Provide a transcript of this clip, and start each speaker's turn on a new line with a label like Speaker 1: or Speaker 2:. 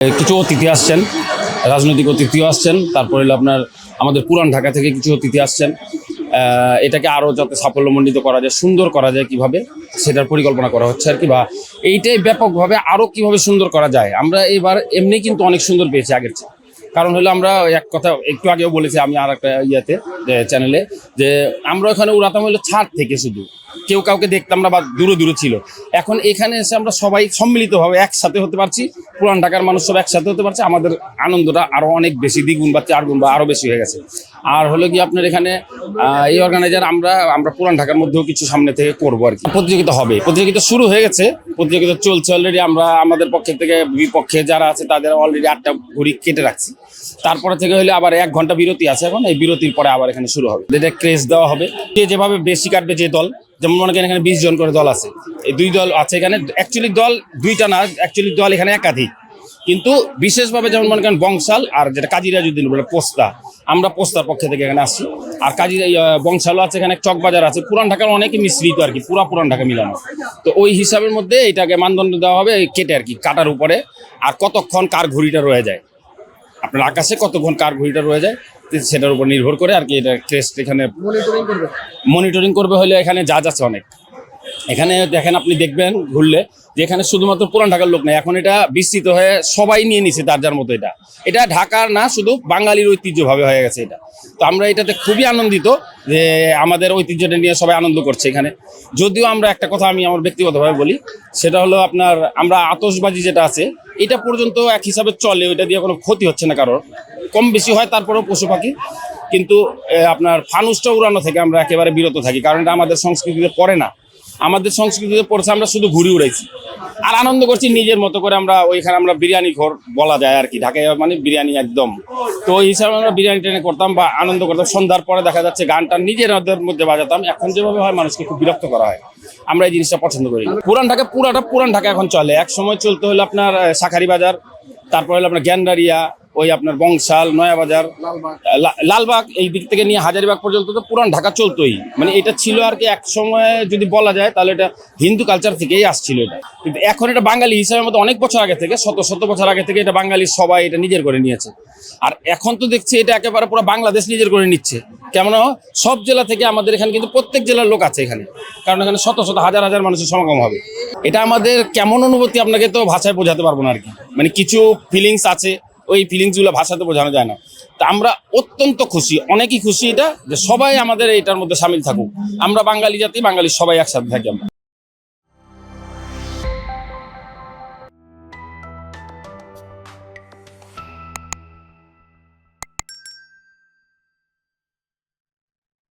Speaker 1: কিছু অতিথি আসছেন, রাজনৈতিক অতিথিও আসছেন, তারপরে আপনার আমাদের পুরান ঢাকা থেকে কিছু অতিথি আসছেন। এটাকে আরও যাতে সাফল্যমণ্ডিত করা যায়, সুন্দর করা যায় কীভাবে, সেটার পরিকল্পনা করা হচ্ছে আর কি, বা এইটাই ব্যাপকভাবে আরও কীভাবে সুন্দর করা যায়। আমরা এবার এমনি কিন্তু অনেক সুন্দর পেয়েছি আগের চেয়ে। কারণ হলো আমরা এক কথা একটু আগেও বলেছি আমি আর একটা ইয়েতে চ্যানেলে যে আমরা ওখানে উড়াতাম হলো ছাদ থেকে শুধু। কেউ কাউকে দেখতাম না বা দূরে দূরে ছিল। এখন এখানে এসে আমরা সবাই সম্মিলিতভাবে একসাথে হতে পারছি। পুরান ঢাকার মানুষ সব একসাথে হতে পারছে। আমাদের আনন্দটা আরও অনেক বেশি দ্বিগুণ বা চার গুণ বা আরও বেশি হয়ে গেছে। আর হলো কি আপনার এখানে এই অর্গানাইজার আমরা আমরা পুরান ঢাকার মধ্যেও কিছু সামনে থেকে করব আর কি। প্রতিযোগিতা হবে। প্রতিযোগিতা শুরু হয়ে গেছে। প্রতিযোগিতা চলছে অলরেডি আমরা আমাদের পক্ষে থেকে, বিপক্ষে যারা আছে, তাদের অলরেডি আটটা ঘড়ি কেটে রাখছি। তারপরে থেকে হলে আবার এক ঘণ্টা বিরতি আছে এখন, এই বিরতির পরে আবার এখানে শুরু হবে। যেটা ক্রেজ দেওয়া হবে। কে যেভাবে বেশি কাটবে যে দল, যেমন মনে করেন এখানে বিশ জন করে দল আছে, এই দুই দল আছে এখানে অ্যাকচুয়ালি দল দুইটা না অ্যাকচুয়ালি দল এখানে একাধিক। কিন্তু বিশেষভাবে যেমন মনে করেন বংশাল আর যেটা কাজিরাজুদ্দিন বলে পোস্তা আমরা পোস্তার পক্ষে থেকে এখানে আসছি। আর কাজী বংশালও আছে এখানে চকবাজার আছে। পুরান ঢাকার অনেকে মিশ্রিত আর কি পুরা পুরান ঢাকা মিলানো। তো ওই হিসাবের মধ্যে এটাকে মানদণ্ড দেওয়া হবে কেটে আর কি কাটার উপরে। আর কতক্ষণ কার ঘড়িটা রয়ে যায়? আপনার আকাশে কতক্ষণ কার ঘড়িটা রয়ে যায় সেটার উপর নির্ভর করে আর কি এটা টেস্ট এখানে
Speaker 2: মনিটরিং করবে।
Speaker 1: মনিটরিং করবে হলে এখানে জাজ আছে অনেক। এখানে দেখেন আপনি দেখবেন ঘুরলে যে এখানে শুধুমাত্র পুরান ঢাকার লোক না এখন এটা বিস্তৃত হয়ে সবাই নিয়ে নিছে তার যার মতো এটা। এটা ঢাকার না, শুধু বাঙালির ঐতিহ্যভাবে হয়ে গেছে এটা। তো আমরা এটাতে খুবই আনন্দিত যে আমাদের ঐতিহ্যটা নিয়ে সবাই আনন্দ করছে এখানে। যদিও আমরা একটা কথা আমি আমার ব্যক্তিগতভাবে বলি, সেটা হলো আপনার আমরা আতশবাজি যেটা আছে, এটা পর্যন্ত এক হিসাবে চলে, ওইটা দিয়ে কোনো ক্ষতি হচ্ছে না কারোর। কম বেশি হয়, তারপরেও পশু পাখি। কিন্তু আপনার ফানুসটা উড়ানো থেকে আমরা একেবারে বিরত থাকি, কারণ এটা আমাদের সংস্কৃতিতে পড়ে না। আমাদের সংস্কৃতিতে পড়ছে, আমরা শুধু ঘুরি উড়াইছি আর আনন্দ করছি, নিজের মতো করে আমরা ওইখানে আমরা বিরিয়ানি ঘর বলা যায় আর কি, ঢাকায় মানে বিরিয়ানি একদম। তো ওই হিসাবে আমরা বিরিয়ানি টেনে করতাম বা আনন্দ করতাম। সন্ধ্যার পরে দেখা যাচ্ছে গানটা নিজের মধ্যে বাজাতাম। এখন যেভাবে হয়, মানুষকে খুব বিরক্ত করা হয়। আমরা এই জিনিসটা পছন্দ করি। পুরান ঢাকা, পুরাটা পুরান ঢাকা এখন চলে। এক সময় চলতে হলো আপনার শাখারি বাজার, তারপর হলো আপনার গ্যান্ডারিয়া ওই আপনার বংশাল নয়াবাজার লালবাগ। এই দিক থেকে নিয়ে হাজারিবাগ পর্যন্ত তো পুরান ঢাকা চলতোই। মানে এটা ছিল আর কি এক সময় যদি বলা যায় তাহলে এটা হিন্দু কালচার থেকেই আসছিল এটা। কিন্তু এখন এটা বাঙালি হিসাবের মতো অনেক বছর আগে থেকে শত শত বছর আগে থেকে এটা বাঙালি সবাই এটা নিজের করে নিয়েছে। আর এখন তো দেখছি এটা একেবারে পুরো বাংলাদেশ নিজের করে নিচ্ছে। কেমন? সব জেলা থেকে আমাদের এখানে কিন্তু প্রত্যেক জেলার লোক আছে এখানে। কারণ এখানে শত শত হাজার হাজার মানুষের সমাগম হবে। এটা আমাদের কেমন অনুভূতি আপনাকে তো ভাষায় বোঝাতে পারব না আর কি। মানে কিছু ফিলিংস আছে ওই ফিলিংসগুলো ভাষাতে বোঝানো যায় না। তা আমরা অত্যন্ত খুশি, অনেকই খুশি এটা যে সবাই আমাদের এটার মধ্যে সামিল থাকুক। আমরা বাঙালি জাতি বাঙালি সবাই একসাথে থাকি আমরা।